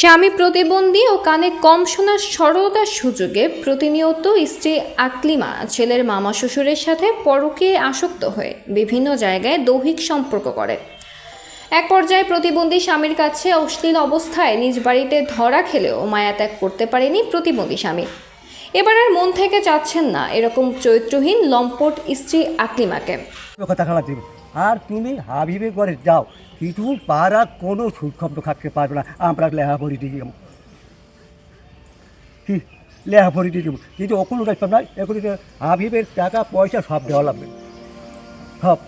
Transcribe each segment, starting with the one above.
স্বামী প্রতিবন্ধী ও কানে কম শোনার সরলতার সুযোগে প্রতিনিয়ত স্ত্রী আকলিমা, ছেলের মামা শ্বশুরের সাথে পরকে আসক্ত হয়ে বিভিন্ন জায়গায় দৈহিক সম্পর্ক করে। এক পর্যায়ে প্রতিবন্ধী স্বামীর কাছে অশ্লীল অবস্থায় নিজ বাড়িতে ধরা খেলেও মায়া ত্যাগ করতে পারেনি প্রতিবন্ধী স্বামী। এবার আর মন থেকে চাচ্ছেন না এরকম চরিত্রহীন লম্পট স্ত্রী আকলিমাকে। আর তুমি হাবিবে করে যাও কিছু পারা কোনো সুখব্দ থাকতে পারবে না। আমরা লেহা পড়ি দিয়ে যাব। কি? লেহা পড়ি দিয়ে যাব। কিন্তু ওকুল রাখতাম না। এখন হাবিবের টাকা, পয়সা সব দেওয়া লাগবে। সব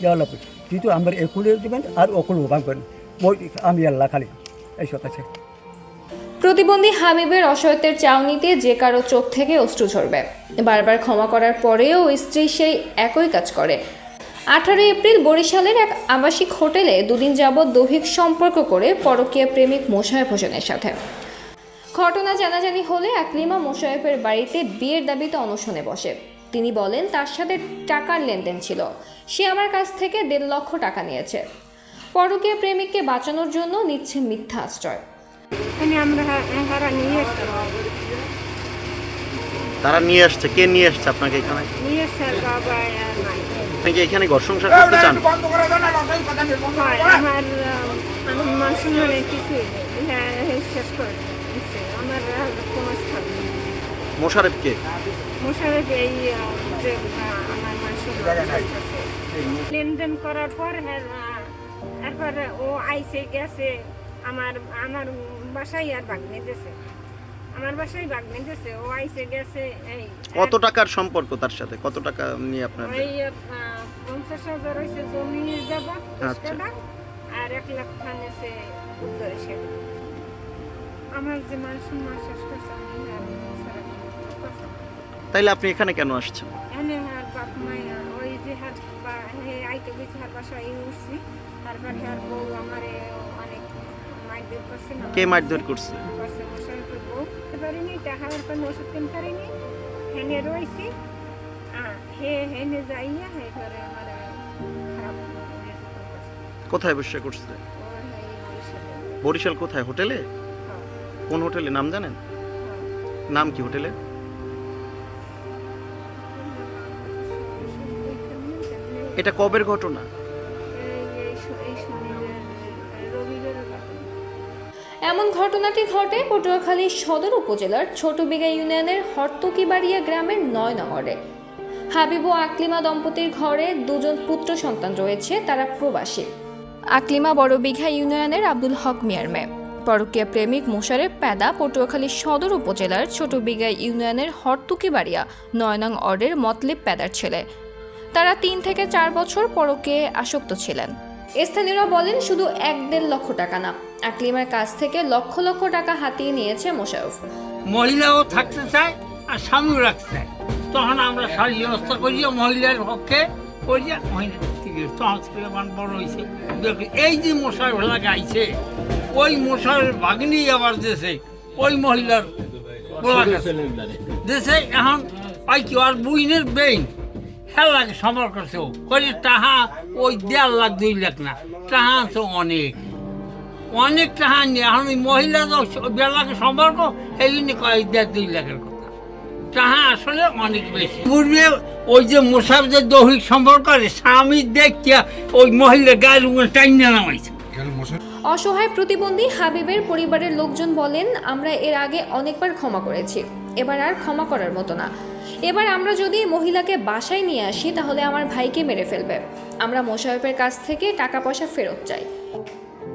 দেওয়া লাগবে। কিন্তু আমার একুলে দেবেন আর ওকুল ভাঙবেন আমি আল্লাহ খালি। এইসব আছে। প্রতিবন্ধী হাবিবের অসহায়ত্বের চাউনিতে যে কারও চোখ থেকে অশ্রু ঝরবে। বারবার ক্ষমা করার পরেও স্ত্রী সেই একই কাজ করে। আঠারোই এপ্রিল বরিশালের এক আবাসিক হোটেলে দুদিন যাবৎ দৈহিক সম্পর্ক করে পরকীয়া প্রেমিক মোশায়েফ হোসেনের সাথে। ঘটনা জানাজানি হলে আকলিমা মোশায়েফের বাড়িতে বিয়ের দাবিতে অনশনে বসে। তিনি বলেন, তার সাথে টাকার লেনদেন ছিল। সে আমার কাছ থেকে দেড় লক্ষ টাকা নিয়েছে। পরকীয় প্রেমিককে বাঁচানোর জন্য নিচ্ছে মিথ্যা আশ্রয়। হারা নিয়ে এসছি। তারা নিয়ে আসছে কে নিয়ে আসছে আপনাকে এখানে? নিয়ে এসছে বাবা আপনি কি এখানে ঘর সংসার করতে চান? মান হ্যাঁ হ্যাঁ, মোশারেফ কে মোশারফ এই যে আমার। লেনদেন করার পর হ্যাঁ এরপর ও আইসে গেছে। আমার আমার বাসায় আর বাগ নিতেছে। আমার বাসায় বাগ নিতেছে ও আইসে গেছে এই কত টাকার সম্পর্ক তার সাথে? কত টাকা নিয়ে আপনার আহ, পঞ্চাশ হাজার হয়েছে জমি আচ্ছা। আর এক লাখ খান এসে আমার যে মান সম্মান শেষ করছে আমি আর। তাইলে আপনি এখানে কেন আসছেন? এনে হার বাপ মায়া ওই যে হার বা আইতে গেছে হার বাসায় উঠছি। তারপর হার বউ আমারে কে মারধর করছে? করছে মশাই তো বউ খেতে পারিনি টাকার কোনো ওষুধ কিনতে পারিনি হেনে রয়েছি। হে হেনে যাইয়া হে করে আমার খারাপ কোথায় বসে করছে? বরিশাল। কোথায়? হোটেলে? হ্যাঁ, কোন হোটেলে? নাম জানেন? হ্যাঁ। নাম কি হোটেলে এটা কবের ঘটনা? এমন ঘটনাটি ঘটে পটুয়াখালী সদর উপজেলার ছোটবিঘা ইউনিয়নের হর্তকিবাড়িয়া গ্রামের নয় নগরে হাবিব ও আকলিমা দম্পতির ঘরে দুজন পুত্র সন্তান রয়েছে, তারা প্রবাসী। আকলিমা বড়বিঘা ইউনিয়নের আব্দুল হক মিয়ার মেয়ে। পরকীয়া প্রেমিক মোশারেফ প্যাদা পটুয়াখালী সদর উপজেলার ছোটবিঘা ইউনিয়নের হর্তুকিবাড়িয়া নয়নাং অর্ডের মতলিব প্যাদার ছেলে। তারা তিন থেকে চার বছর পরকে আসক্ত ছিলেন। স্থানীয়রা বলেন শুধু এক দেড় লক্ষ টাকা না আকলিমার কাছ থেকে লক্ষ লক্ষ টাকা হাতিয়ে নিয়েছে মোশারফ মহিলাও থাকতে চায় আর স্বামীও রাখতে চায়। তখন আমরা সারি ব্যবস্থা করি মহিলার পক্ষে করিয়া মহিলা তখন বড় হয়েছে। এই যে মশার ভেলা গাইছে, ওই মশার ভাগ্নি আবার দেশে, ওই মহিলার দেশে এখন পাই কি আর বুইনের বেইন। হেলাকে সমর করছে করে টাহা, ওই দেড় লাখ, দুই লাখ না, টাহা আছে অনেক। অনেক টাকা নিয়ে এখন ওই মহিলা বেলাকে সম্পর্ক এই জন্য কয়েক দেড় দুই লাখের কথা। টাকা আসলে অনেক বেশি। পূর্বে ওই যে যে দৈহিক সম্পর্ক স্বামী দেখিয়া ওই মহিলা গায়ের উপরে টাইনা নামাইছে। অসহায় প্রতিবন্ধী হাবিবের পরিবারের লোকজন বলেন, আমরা এর আগে অনেকবার ক্ষমা করেছি। এবার আর ক্ষমা করার মতো না। এবার আমরা যদি মহিলাকে বাসায় নিয়ে আসি, তাহলে আমার ভাইকে মেরে ফেলবে। আমরা মোশারফের কাছ থেকে টাকা পয়সা ফেরত চাই।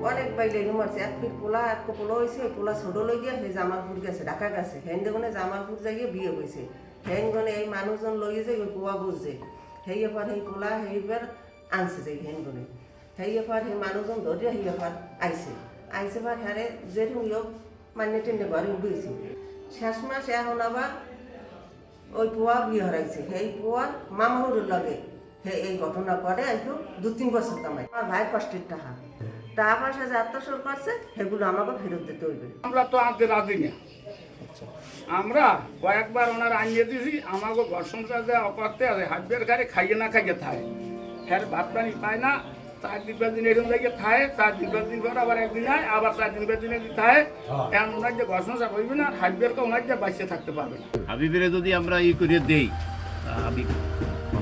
অনেক বাইরে মারছে এক ফিট পোলা, এক পোলা হয়েছে পোলা ছোট লই গিয়া সেই জামালপুর গেছে, ঢাকা গেছে। হেন দেখুনে জামালপুর যাইয়ে বিয়ে হয়েছে হেন গনে এই মানুষজন লইয়ে যে ওই পোয়া বুঝছে। সেই এবার সেই পোলা সেইবার আনছে যাই হেন গনে সেই এবার সেই মানুষজন ধরিয়া সেই এবার আইছে। আইছে বার হ্যারে যেরকম ইয়োগ মানে টেনে ঘরে উঠেছি। শেষ মাস এখন আবার ওই পোয়া বিয়ে হারাইছে। সেই পোয়া মামাহুরের লগে হে এই ঘটনা করে আজকে দু তিন বছর কামাই। আমার ভাই কষ্টের টাকা। টাকা পয়সা যে আত্মসর করছে সেগুলো আমাকে ফেরত দিতে হইবে। আমরা তো আনতে রাজি না। আমরা কয়েকবার ওনার আনিয়ে দিছি আমাকে ঘর সংসার দেওয়া করতে আছে হাজবের গাড়ি খাইয়ে না খাইয়ে থাকে হ্যাঁ ভাত পানি পায় না চার দিন পাঁচ দিন এরকম জায়গায় থাকে চার দিন পাঁচ দিন পর আবার একদিন হয় আবার চার দিন পাঁচ দিন একদিন থাকে এখন ওনার যে ঘষণা করবে না হাইবেরকে ওনার যে বাঁচিয়ে থাকতে পারবে না। হাবিবের যদি আমরা ই করে দেই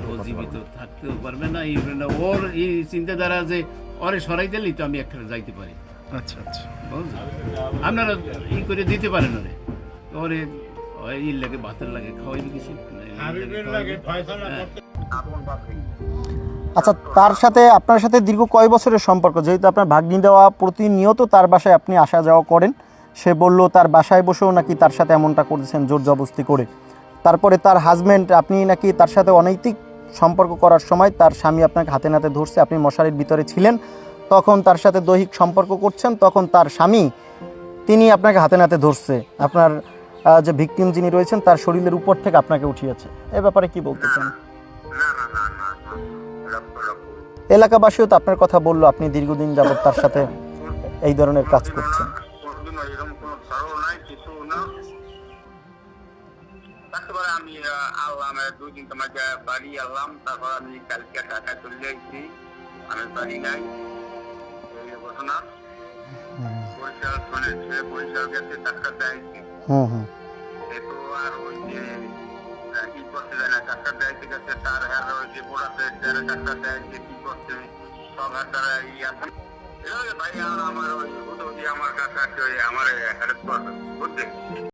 ও জীবিত থাকতেও পারবে না এই না। ওর এই চিন্তাধারা যে ওরে সরাই দিলেই তো আমি একখানে যাইতে পারি। আচ্ছা আচ্ছা। আপনারা ই করে দিতে পারেন ওরে। ওরে ই লাগে ভাতের লাগে খাওয়াইবে কিছু আচ্ছা তার সাথে আপনার সাথে দীর্ঘ কয় বছরের সম্পর্ক? যেহেতু আপনার ভাগ্নি দেওয়া প্রতিনিয়ত তার বাসায় আপনি আসা যাওয়া করেন সে বলল তার বাসায় বসেও নাকি তার সাথে এমনটা করেছেন জোর জবস্তি করে। তারপরে তার হাজবেন্ড আপনি নাকি তার সাথে অনৈতিক সম্পর্ক করার সময় তার স্বামী আপনাকে হাতে নাতে ধরছে, আপনি মশারির ভিতরে ছিলেন, তখন তার সাথে দৈহিক সম্পর্ক করছেন, তখন তার স্বামী তিনি আপনাকে হাতে নাতে ধরছে। আপনার যে ভিকটিম যিনি রয়েছেন, তার শরীরের উপর থেকে আপনাকে উঠিয়েছে। এ ব্যাপারে কি বলতে চান? এলাকাবাসীও তো আপনার কথা বলল, আপনি দীর্ঘদিন যাবত তার সাথে এই ধরনের কাজ করছেন। আমি আহ, আল্লাম এর দুই দিন তোমাকে বাড়ি আনলাম তারপর আমি কালকে টাকা চলে যাইছি আমি বাড়ি নাই। এই ঘটনা। বরিশাল মানে সে বরিশাল গেছে ডাক্তার দেয়ছি হুম হুম সে তো আর ওই যে কি করতে যায় না ডাক্তার গেছে তার হ্যাঁ ওই যে বোড়াতে ডাক্তার দেয়ছে কি করছে। সব হাত তারা ই আছে ভাই আমার ওই আমার কাছে আমার হেল্প করবে বুঝলি?